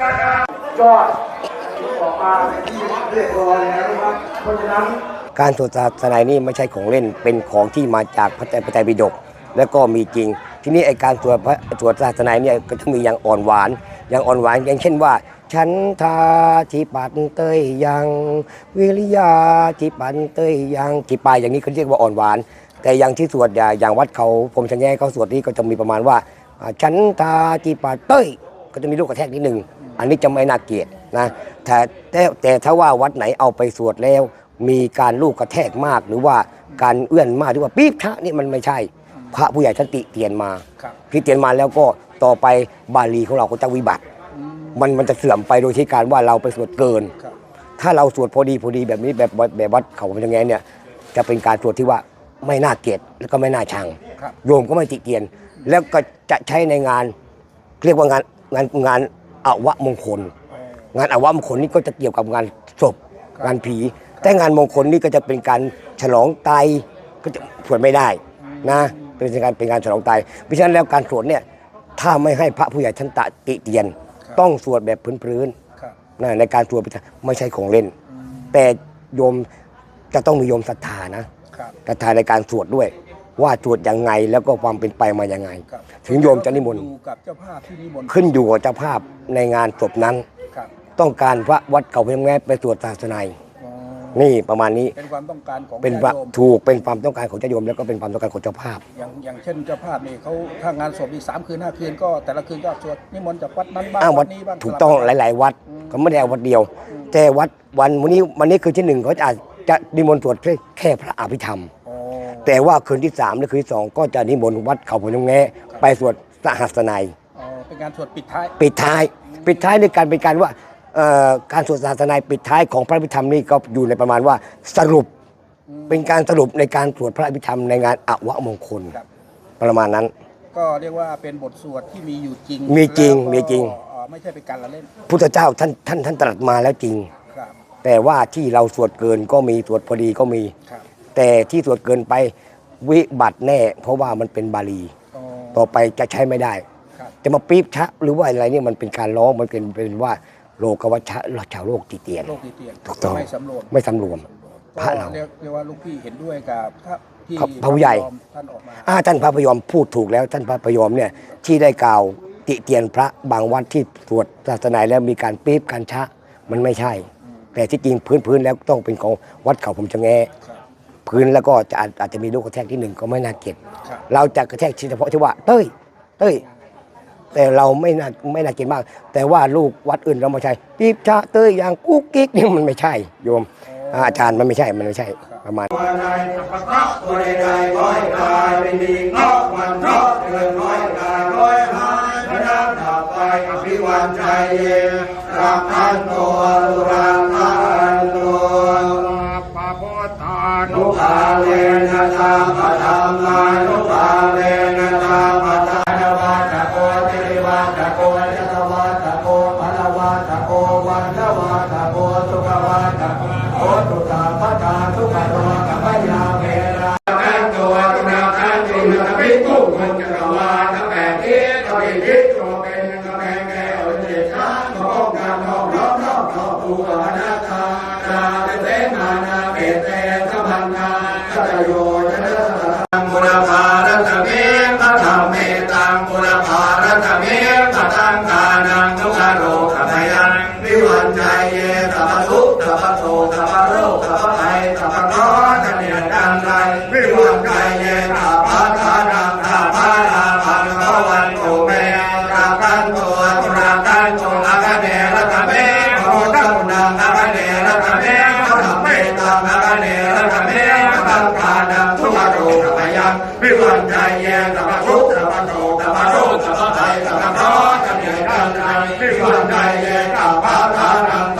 ยอดออกมาเป็นที่เรียบร้อยแล้วนะครับเพราะฉะนั้นการสวดศาสนานี่ไม่ใช่ของเล่นเป็นของที่มาจากพระไตรปิฎกแล้วก็มีจริง ทีนี้ไอการสวดพระสวดศาสนาเนี่ยก็ต้องมีอย่างอ่อนหวานอย่างอ่อนหวานอย่างเช่นว่า ฉันทาทิปันเตยยังวิริยาทิปันเตยยังทิปายอย่างนี้เขาเรียกว่าอ่อนหวาน แต่อย่างที่สวดอย่างวัดเขาผมชัญแย่เขาสวดนี่ก็จะมีประมาณว่าอ่าฉันทาทิปันเตยก็จะมีลูกกระแทกนิดหนึ่ง อันนี้จะไม่น่าเกลียดนะแต่แต่แต่ถ้าว่าวัดไหนเอาไปสวดแล้ว มีการลูกกระแทกมาก หรือว่าการเอื้อนมากหรือว่าปี๊บชะนี่มันไม่ใช่ พระผู้ใหญ่ท่านติเตียนมาครับ ที่เตียนมาแล้วก็ต่อไปบาลีของเราก็จะวิบัติอืมมันมันจะเสื่อมไปโดยที่การว่าเราไปสวดเกิน ครับ ถ้าเราสวดพอดีพอดีแบบนี้แบบแบบแบบวัดเขาเป็นยังไงเนี่ยจะเป็นการสวดที่ว่าไม่น่าเกลียดแล้วก็ไม่น่าชัง ครับ โยมก็ไม่ติเตียน แล้วก็จะใช้ในงาน เรียกว่างานงานงาน อวมงคล งานอวมงคลนี่ก็จะเกี่ยวกับงานศพงานผี แต่งานมงคลนี่ก็จะเป็นการฉลองไตายก็จะสวดไม่ได้นะเป็นการเป็นการฉลองไตายเพราะฉะนั้นแล้วการสวดเนี่ยถ้าไม่ให้พระผู้ใหญ่ท่านตะติเตียน ต้องสวดแบบพื้นครับๆนะในการสวดไม่ใช่ของเล่น แต่โยมจะต้องมีโยมศรัทธานะครับศรัทธาในการสวดด้วย ว่าสวดยังไงแล้วก็ความเป็นไปมายังไง ครับถึงโยมจะนิมนต์ อยู่กับเจ้าภาพที่นิมนต์ขึ้นอยู่กับเจ้าภาพในงานศพนั้น ครับต้องการพระวัดเขาเพียงแม้ไปสวดศาสนาอ๋อนี่ประมาณนี้เป็นความต้องการของเป็นญาว่าติโยมถูกเป็นความต้องการของเจ้าโยมแล้วก็เป็นความต้องการของเจ้าภาพ อย่างอย่างเช่นเจ้าภาพนี่เขาถ้างานศพอีกสามคืนห้าคืนก็แต่ละคืนก็สวดนิมนต์จากวัดนั้นบ้างอ้างวัวัดดนี้บ้างถูกต้องหลาย ๆ วัดเขาไม่ได้เอาวัดเดียว แต่วัดวันวันนี้วันนี้คืนที่หนึ่งเขาจะอาจจะนิมนต์สวดแค่แค่พระอภิธรรมอ๋อ แต่ว่าคืนที่สามและคืนที่สองก็จะนิมนต์วัดเขาพนมแงะไปสวดสหัสนัยอ๋อเป็นงานสวดปิดท้าย ปิดท้าย ปิดท้ายด้วยการเป็นการว่าเอ่อการสวดสหัสนัยปิดท้ายของพระอภิธรรมนี่ก็อยู่ในประมาณว่าสรุปเป็นการสรุปในการสวดพระอภิธรรมในงานอวมงคลครับ ประมาณนั้น ก็เรียกว่าเป็นบทสวดที่มีอยู่จริงมีจริงแล้วก็มีจริง เอ่อไม่ใช่เป็นการละเล่นพุทธเจ้าท่านท่านท่านตรัสมาแล้วจริง ครับแต่ว่าที่เราสวดเกินก็มีสวดพอดีก็มี ครับ แต่ที่สวดเกินไปวิบัติแน่ เพราะว่ามันเป็นบาลี อ๋อ ต่อไปจะใช้ไม่ได้ ครับ จะมาปี๊บชะหรือว่าอะไรเนี่ยมันเป็นการร้องมันเป็นเป็นว่าโลกวัชชะชาวโลกตีเตียนโลกติเตียนถูกต้อง ไม่สำรวมไม่สำรวม พระก็เราเรียกเรียกว่าลูกพี่เห็นด้วยกับพระที่พระพระผู้ใหญ่ยอมท่านออกมาอาท่านพระพยอมพูดถูกแล้ว ท่านพระพยอมเนี่ยที่ได้กล่าวติเตียนพระบางวัดที่สวดศาสนาแล้วมีการปี๊บการชะมันไม่ใช่ แต่ที่จริงพื้นพื้นๆแล้วต้องเป็นของวัดเขาผมจะแง ครับ พื้นแล้วก็จะอาจอาจจะมีลูกกระแทกที่หนึ่งก็ไม่น่าเกลียดครับเราจะกระแทกเฉพาะที่ว่าเต้ย เต้ย แต่เราไม่น่าไม่น่าเกลียดมาก แต่ว่าลูกวัดอื่นเราไม่ใช่ปี๊บชะเต้ยอย่างกุ๊กกิ๊กนี่มันไม่ใช่โยมอาจารย์มันไม่ใช่มันไม่ใช่ประมาณวันใดสัพพะเคราะห์ตัวใดๆร้อยกายไม่มีเคราะห์วันเคราะห์เดือนร้อยกายร้อยหายพระน้ำดับไปอภิวันชัยเย อมตัวอนาคาตาเป็นเสมานาเปตเตสัมพันนาสัจโยชนะสังบุรพารัตเมพระธรรมเมตังบุรพารัตเมพระตังกานังทุกขโรคพยังวิวันใจเยตัพพทุกข์สัพโทสัพโรคสัพพภัยสัพพเคราะห์จะเนีย ยังวิวันใจเยสัพพทุกข์สัพพโทสัพพโรคสัพพภัยสัพพเคระห์จะเนียนดังไรวิวันใจเยสัพพทานัม